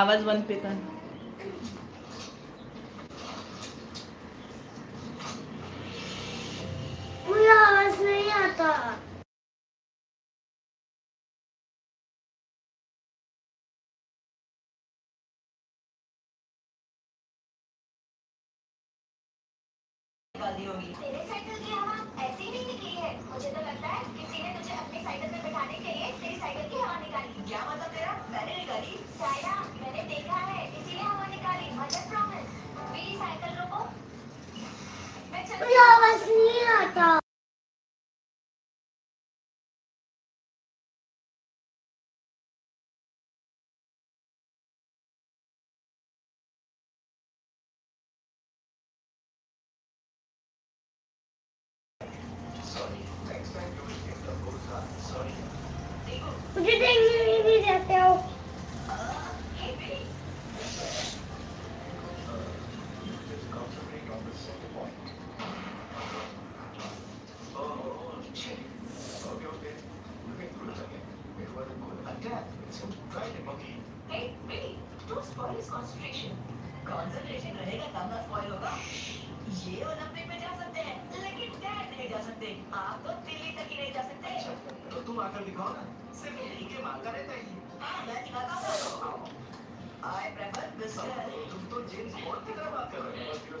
आवाज़ बंद पे कर। मुझे आवाज़ नहीं आता। निकाल होगी तेरे साइकिल की हवा ऐसे ही नहीं निकली है। मुझे तो लगता है किसी ने तुझे अपने साइकिल पे बैठाने के लिए तेरी साइकिल की हवा क्या मतलब तेरा? मैंने निकाली सायरा मैंने देखा है। इसीलिए हवा निकाली। मदर प्रॉमिस मेरी साइकिल रोको। मैं चल मुझे आवाज़ नहीं आता। मुझे देखने नहीं भी देते हो Hey, Billy, don't spoil his concentration. Concentration रहेगा तब ना spoil होगा. ये ओलंपिक में जा सकते हैं, लेकिन डैड नहीं जा सकते. आप तो दिल्ली तक ही नहीं जा सकते. तो तुम आकर दिखाओ ना सिर्फ़ यही के माँगता रहता है तुम तो जेम्स बॉन्ड की तरह बात कर रहे हो सुपर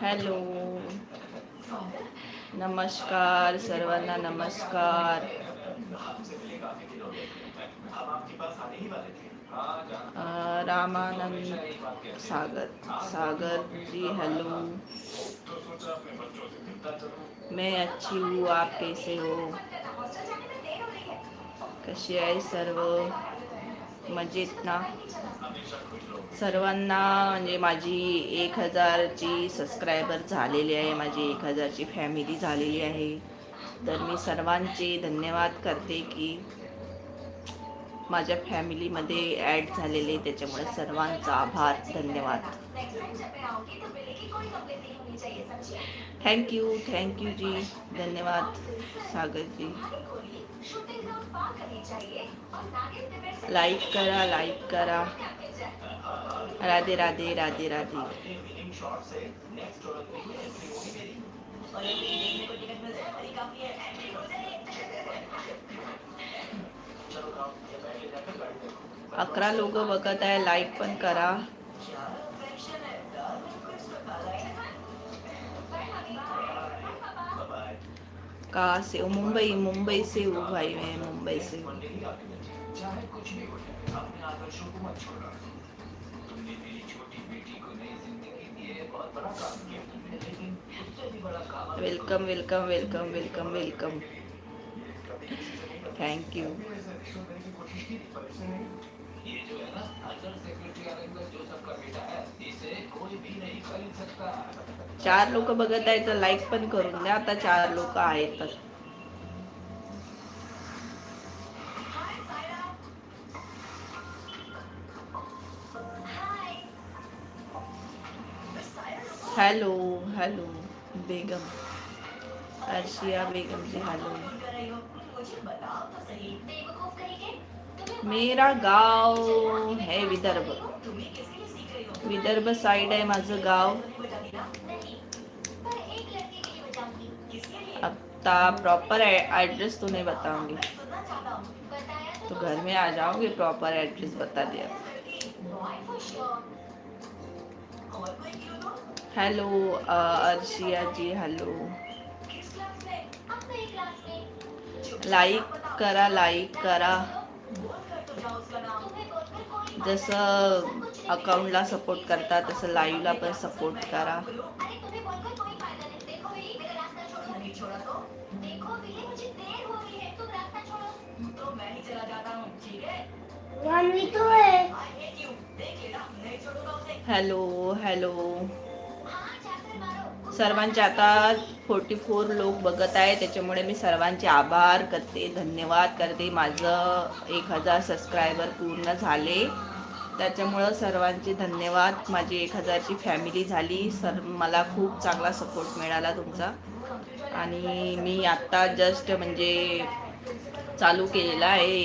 थे नमस्कार जान नमस्कार। रामानंद सागर सागर जी, हेलो। मैं अच्छी हूँ, आप कैसे हो? आहे सर्व? मजेत ना? सर्वांना म्हणजे माझी एक हजारची सबस्क्रायबर झालेली आहे माझी एक हजारची फॅमिली झालेली आहे. तर मी सर्वांचे धन्यवाद करते की माझ्या फॅमिलीमध्ये ॲड झालेले, त्याच्यामुळे सर्वांचा आभार, धन्यवाद. थँक्यू थँक्यू जी, धन्यवाद, सागरजी. लाईक करा लाईक करा. राधे राधे राधे राधे. अकरा करा क्या अफेक्शन है डार्लिंग को इसमें काला है बाय बाय कहाँ से हो मुंबई मुंबई से हूँ भाई मैं मुंबई से welcome welcome welcome welcome welcome thank you ऐसे करने की कोशिश की पर इससे नहीं ये जो है ना अंडर सेक्रेटरी अरविंद जोसेफ का बेटा है इसे कोई भी नहीं खरीद सकता चार लोक बघत आहे तर लाईक पण करून द्या. आता चार सायरा हाय सायरा रुको hello hello Begum. Arshia Begum ji hello कर मेरा गाव है विदर्भ। विदर्भ साइड है माझं गाव। लिए आता प्रॉपर एड्रेस तो नहीं बताऊँगी। तो घर में आ जाओगे प्रॉपर एड्रेस बता दिया। Hello Arshia ji hello like करा लाईक करा. जसं अकाउंटला सपोर्ट करता तसं लाईव्हला पण सपोर्ट करा. हॅलो हॅलो सर्वांचे आता फोर्टी फोर लोक बघत आहे त्याच्यामुळे मी सर्वांचे आभार करते धन्यवाद करते. माझं एक हजार सबस्क्रायबर पूर्ण झाले. त्याच्यामुळं सर्वांचे धन्यवाद. माझी एक हजारची फॅमिली झाली. सर मला खूप चांगला सपोर्ट मिळाला तुमचा. आणि मी आत्ता जस्ट म्हणजे चालू केलेला आहे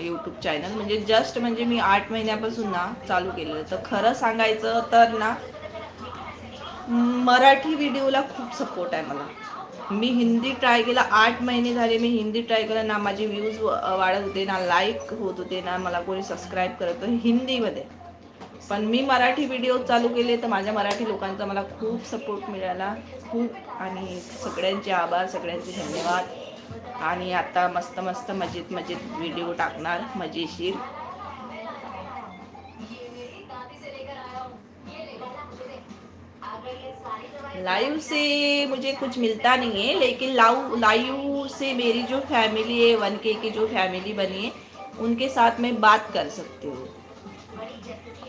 यूट्यूब चॅनल म्हणजे जस्ट म्हणजे मी आठ महिन्यापासून ना चालू केलेलं तर खरं सांगायचं तर ना मराठी व्हिडिओला खूप सपोर्ट आहे मला. मी हिंदी ट्राय केला आठ महिने झाले मी हिंदी ट्राय केला ना माझे व्ह्यूज वाढत होते ना लाईक होत होते ना मला कोणी सबस्क्राईब करत होतं हिंदीमध्ये. पण मी मराठी व्हिडिओ चालू केले तर माझ्या मराठी लोकांचा मला खूप सपोर्ट मिळाला. खूप आणि सगळ्यांचे आभार सगळ्यांचे धन्यवाद. आणि आता मस्त मस्त मजेत मजेत व्हिडिओ टाकणार मजेशीर. लाइव से मुझे कुछ मिलता नहीं है लेकिन लाइव लाइव से मेरी जो फैमिली है वन के की जो फैमिली बनी है उनके साथ मैं बात कर सकती हूँ।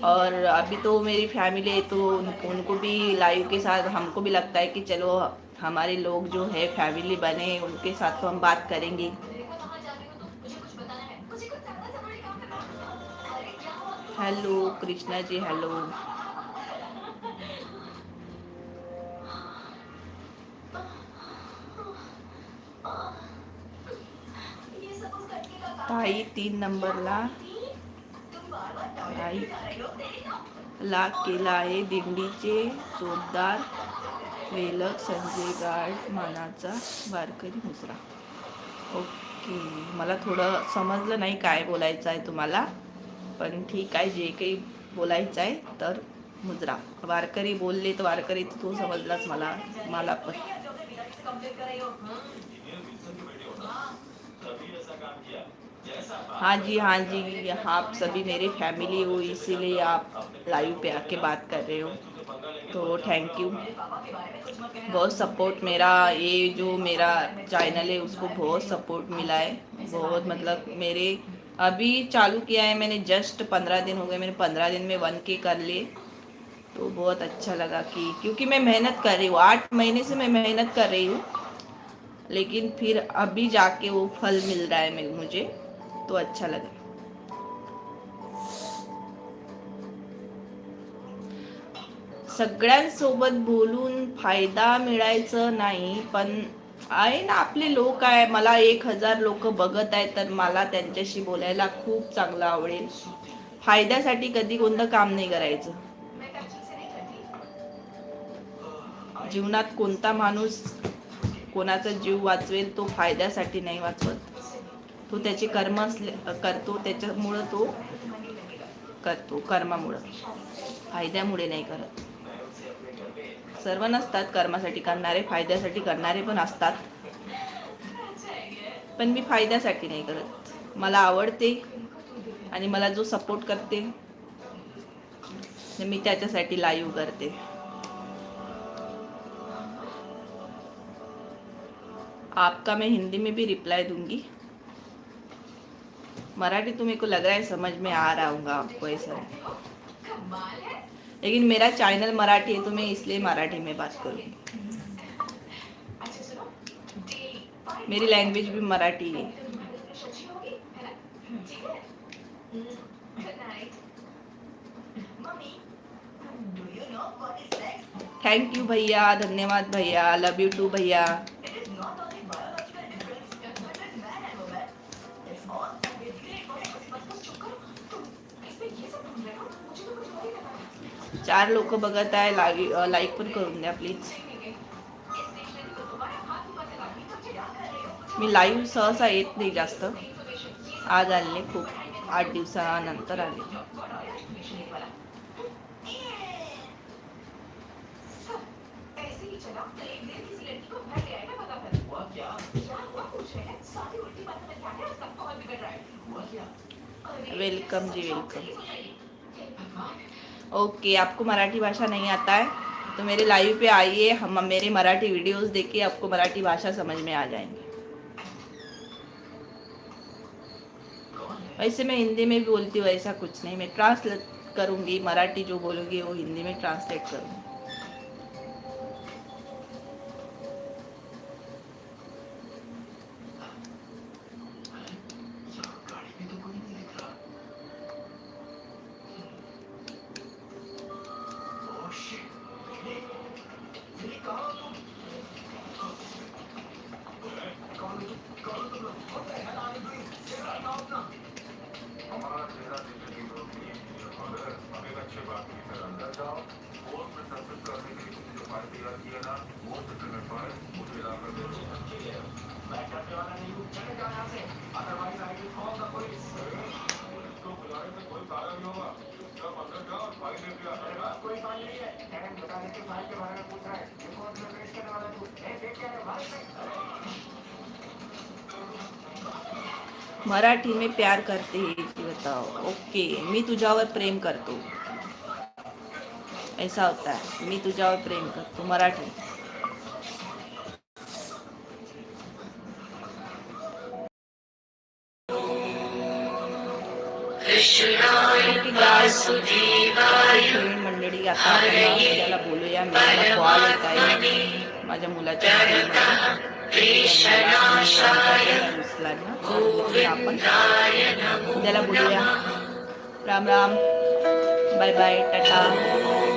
और अभी तो मेरी फैमिली है तो उन, उनको भी लाइव के साथ हमको भी लगता है कि चलो हमारे लोग जो है फैमिली बने उनके साथ तो हम बात करेंगे। हेलो कृष्णा जी रही ताई तीन नंबरला. तो लाग केला आहे दिंडीचे जोरदार वेलक संजय गाड मानाचा वारकरी मुजरा. ओके मला थोडं समजलं नाही काय बोलायचं आहे तुम्हाला पण ठीक आहे जे काही बोलायचं आहे तर मुजरा. वारकरी बोलले तर वारकरी तो समजलाच मला मला पण. हो जी हाँ जी, आप सभी मेरे फैमिली हो, इसीलिए आप लाइव पे आके बात कर रहे हो। तो थैंक यू बहुत सपोर्ट मेरा, ये जो मेरा चैनल है, उसको बहुत सपोर्ट मिला है। बहुत मतलब मेरे, अभी चालू किया है मैंने जस्ट पंद्रह दिन हो गए, मैंने पंद्रह दिन में वन के कर लिए। तो बहुत अच्छा लगा कि, क्योंकि मैं मेहनत कर रही हूँ, आठ महीने से मैं मेहनत कर रही हूँ। लेकिन फिर अभी जाके वो फल मिल रहा है मुझे। तो अच्छा लगा। सगळ्यांसोबत बोलून फायदा मिळायचं नाही पण आहे ना आपले लोक आहे. मला एक हजार लोक बघत आहेत तर मला त्यांच्याशी बोलायला खूप चांगलं आवडेल. फायद्यासाठी कधी कोणतं काम नाही करायचं. जीवनात कोणता माणूस कोणाचा जीव वाचवेल तो फायद्यासाठी नाही वाचवत. तो त्याचे कर्म असले करतो त्याच्यामुळं तो करतो कर्मामुळं. फायद्यामुळे नाही करत. सर्व नसतात कर्मासाठी करणारे फायद्यासाठी करणारे पण असतात. पण मी फायद्यासाठी नाही करत. मला आवडते आणि मला जो सपोर्ट करते तर मी त्याच्यासाठी लाईव्ह करते. आपका मैं हिंदी में भी रिप्लाई दूंगी. मराठी तो मेरे को लग रहा है समझ में आ रहा हूँ आपको ऐसा लेकिन मेरा चैनल मराठी है तो मैं इसलिए मराठी में बात करूँगी मेरी लैंग्वेज भी मराठी है। थैंक यू भैया, धन्यवाद भैया लव यू टू भैया। चार लोक बघत आहे लाईक पण करून द्या प्लीज मी लाईव्ह सहसा येत नाही जास्त. आज आले खूप. आठ दिवसानंतर आले. वेलकम जी वेलकम ओके, आपको मराठी भाषा नहीं आता है तो मेरे लाइव पे आइए, हम मेरे मराठी वीडियोस देखिए, आपको मराठी भाषा समझ में आ जाएँगे। वैसे मैं हिंदी में भी बोलती हूँ, ऐसा कुछ नहीं, मैं ट्रांसलेट करूँगी, मराठी जो बोलूँगी, वो हिंदी में ट्रांसलेट करूँगी। मराठी में प्यार करते हैं बताओ। ओके मी तुझ्यावर प्रेम करतो ऐसा होता है। मी तुझ्यावर प्रेम करतो मराठी. मंडळी आता बोलूया. मी कॉल येत आहे. माझ्या मुलाच्या आपण उद्याला बोलूया. Ram Ram. Bye bye. Tata.